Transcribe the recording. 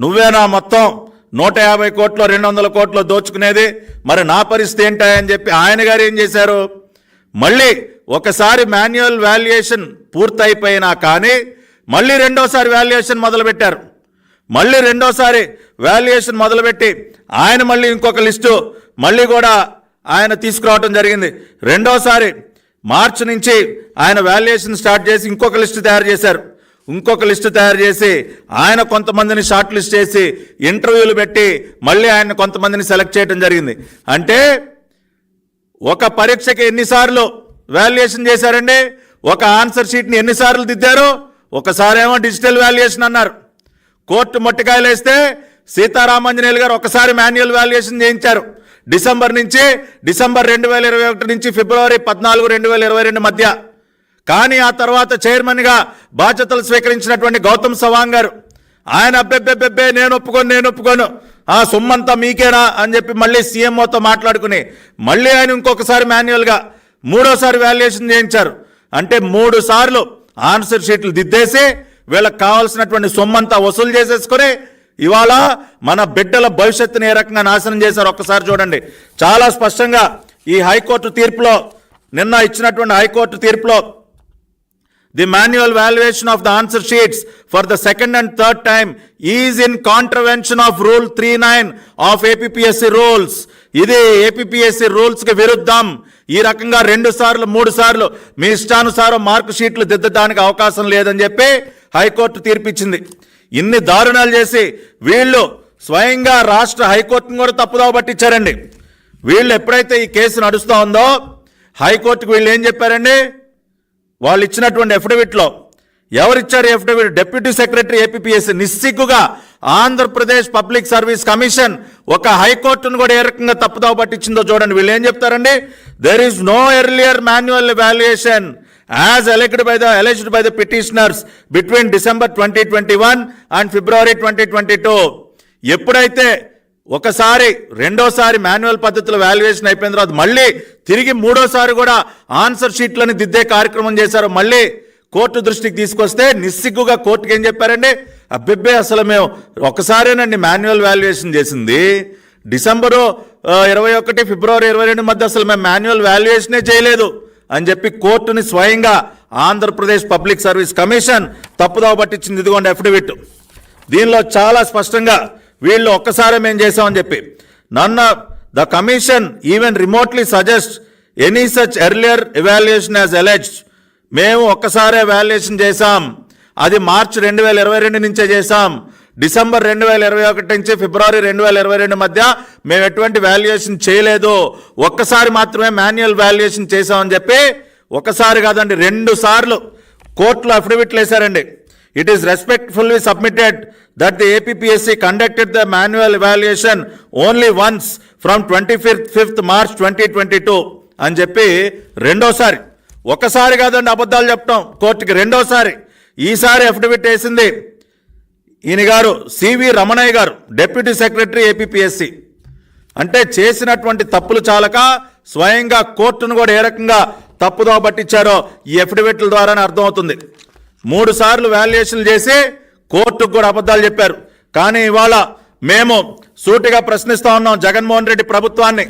నువ్వేనా మొత్తం నూట యాభై కోట్లు రెండు వందల కోట్లు దోచుకునేది? మరి నా పరిస్థితి ఏంటని చెప్పి ఆయన గారు ఏం చేశారు? మళ్ళీ ఒకసారి మాన్యువల్ వాల్యుయేషన్ పూర్తయిపోయినా కానీ మళ్ళీ రెండోసారి వాల్యుయేషన్ మొదలుపెట్టారు. మళ్ళీ రెండోసారి వాల్యుయేషన్ మొదలుపెట్టి ఆయన మళ్ళీ ఇంకొక లిస్టు మళ్ళీ కూడా ఆయన తీసుకురావడం జరిగింది. రెండోసారి మార్చి నుంచి ఆయన వాల్యుయేషన్ స్టార్ట్ చేసి ఇంకొక లిస్టు తయారు చేశారు. ఇంకొక లిస్టు తయారు చేసి ఆయన కొంతమందిని షార్ట్ లిస్ట్ చేసి ఇంటర్వ్యూలు పెట్టి మళ్ళీ ఆయన కొంతమందిని సెలెక్ట్ చేయడం జరిగింది. అంటే ఒక పరీక్షకి ఎన్నిసార్లు వాల్యుయేషన్ చేశారండి? ఒక ఆన్సర్ షీట్ని ఎన్నిసార్లు దిద్దారు? ఒకసారేమో డిజిటల్ వాల్యుయేషన్ అన్నారు. కోర్టు మొట్టికాయలు వేస్తే సీతారామాంజనేయులు గారు ఒకసారి మాన్యువల్ వాల్యుయేషన్ చేయించారు. డిసెంబర్ నుంచి డిసెంబర్ రెండు వేల ఇరవై ఒకటి నుంచి ఫిబ్రవరి పద్నాలుగు రెండు వేల ఇరవై రెండు మధ్య. కానీ ఆ తర్వాత చైర్మన్గా బాధ్యతలు స్వీకరించినటువంటి గౌతమ్ సవాంగ్ గారు ఆయన అబ్బెబ్బెబ్బెబ్బే నేను ఒప్పుకోను నేను ఒప్పుకోను ఆ సొమ్మంతా మీకేనా అని చెప్పి మళ్ళీ సీఎంఓతో మాట్లాడుకుని మళ్ళీ ఆయన ఇంకొకసారి మాన్యువల్గా మూడోసారి వాల్యుయేషన్ చేయించారు. అంటే మూడు సార్లు ఆన్సర్ షీట్లు దిద్దేసి వీళ్ళకి కావాల్సినటువంటి సొమ్మంతా వసూలు చేసేసుకొని ఇవాళ మన బిడ్డల భవిష్యత్తుని ఏ రకంగా నాశనం చేశారు ఒక్కసారి చూడండి. చాలా స్పష్టంగా ఈ హైకోర్టు తీర్పులో నిన్న ఇచ్చినటువంటి హైకోర్టు తీర్పులో the manual valuation of the answer sheets for the second and third time is in contravention of rule three nine of APSC rules ఇది ఏపీఎస్సి రూల్స్కి విరుద్ధం. ఈ రకంగా రెండు సార్లు మూడు సార్లు మీ ఇష్టానుసారం మార్కు షీట్లు దిద్దడానికి అవకాశం లేదని చెప్పి హైకోర్టు తీర్పిచ్చింది. ఇన్ని దారుణాలు చేసి వీళ్ళు స్వయంగా రాష్ట్ర హైకోర్టును కూడా తప్పుదావ పట్టించారండి. వీళ్ళు ఎప్పుడైతే ఈ కేసు నడుస్తూ ఉందో హైకోర్టుకు వీళ్ళు ఏం చెప్పారండి? వాళ్ళు ఇచ్చినటువంటి అఫిడవిట్లో ఎవరిచ్చారు అఫిడవిట్ డిప్యూటీ సెక్రటరీ ఏపీఎస్సీ నిస్సిగ్గుగా ఆంధ్రప్రదేశ్ పబ్లిక్ సర్వీస్ కమిషన్ ఒక హైకోర్టును కూడా ఏ రకంగా తప్పుదావ పట్టించిందో చూడండి. వీళ్ళు ఏం చెప్తారండి? There is no earlier manual valuation as alleged by the alleged by the petitioners between December twenty twenty one and February twenty twenty two ఎప్పుడైతే ఒకసారి రెండోసారి మాన్యువల్ పద్ధతిలో వాల్యుయేషన్ అయిపోయిన తర్వాత మళ్ళీ తిరిగి మూడోసారి కూడా ఆన్సర్ షీట్లని దిద్దే కార్యక్రమం చేశారు. మళ్ళీ కోర్టు దృష్టికి తీసుకొస్తే నిస్సిగ్గుగా కోర్టుకి ఏం చెప్పారండి? అబ్బిబ్బే అసలు మేము ఒకసారేనండి మాన్యువల్ వాల్యుయేషన్ చేసింది. డిసెంబరు ఇరవై ఒకటి ఫిబ్రవరి ఇరవై రెండు మధ్య అసలు మేము మాన్యువల్ వాల్యుయేషనే చేయలేదు అని చెప్పి కోర్టుని స్వయంగా ఆంధ్రప్రదేశ్ పబ్లిక్ సర్వీస్ కమిషన్ తప్పుదోవ పట్టించింది. ఇదిగోండి అఫిడవిట్. దీనిలో చాలా స్పష్టంగా వీళ్ళు ఒక్కసారి మేము చేసామని చెప్పి. నన్న the commission even remotely suggest any such earlier evaluation as alleged మేము ఒక్కసారే వాల్యుయేషన్ చేశాం. అది మార్చ్ రెండు వేల ఇరవై రెండు నుంచే చేశాం. డిసెంబర్ రెండు వేల ఇరవై ఒకటి నుంచి ఫిబ్రవరి రెండు వేల ఇరవై రెండు మధ్య మేము ఎటువంటి వాల్యుయేషన్ చేయలేదు. ఒక్కసారి మాత్రమే మాన్యువల్ వాల్యుయేషన్ చేశామని చెప్పి ఒకసారి కాదండి రెండు సార్లు కోర్టులో అఫిడవిట్లు వేశారండి. It is respectfully submitted that the APSC conducted the manual evaluation only once from twenty fifth fifth March twenty twenty two అని చెప్పి రెండోసారి ఒకసారి కాదండి అబద్ధాలు చెప్తాం కోర్టుకి రెండోసారి ఈసారి అఫిడవిట్ వేసింది ఈయన గారు సివి రమణయ్య గారు డిప్యూటీ సెక్రటరీ ఏపీఎస్సి అంటే చేసినటువంటి తప్పులు చాలక స్వయంగా కోర్టును కూడా ఏ రకంగా తప్పుదో పట్టించారో ఈ అఫిడవిట్ల ద్వారానే అర్థమవుతుంది. మూడు సార్లు వాల్యుయేషన్లు చేసి కోర్టుకు కూడా అబద్ధాలు చెప్పారు. కానీ ఇవాళ మేము సూటిగా ప్రశ్నిస్తూ ఉన్నాం జగన్మోహన్ రెడ్డి ప్రభుత్వాన్ని.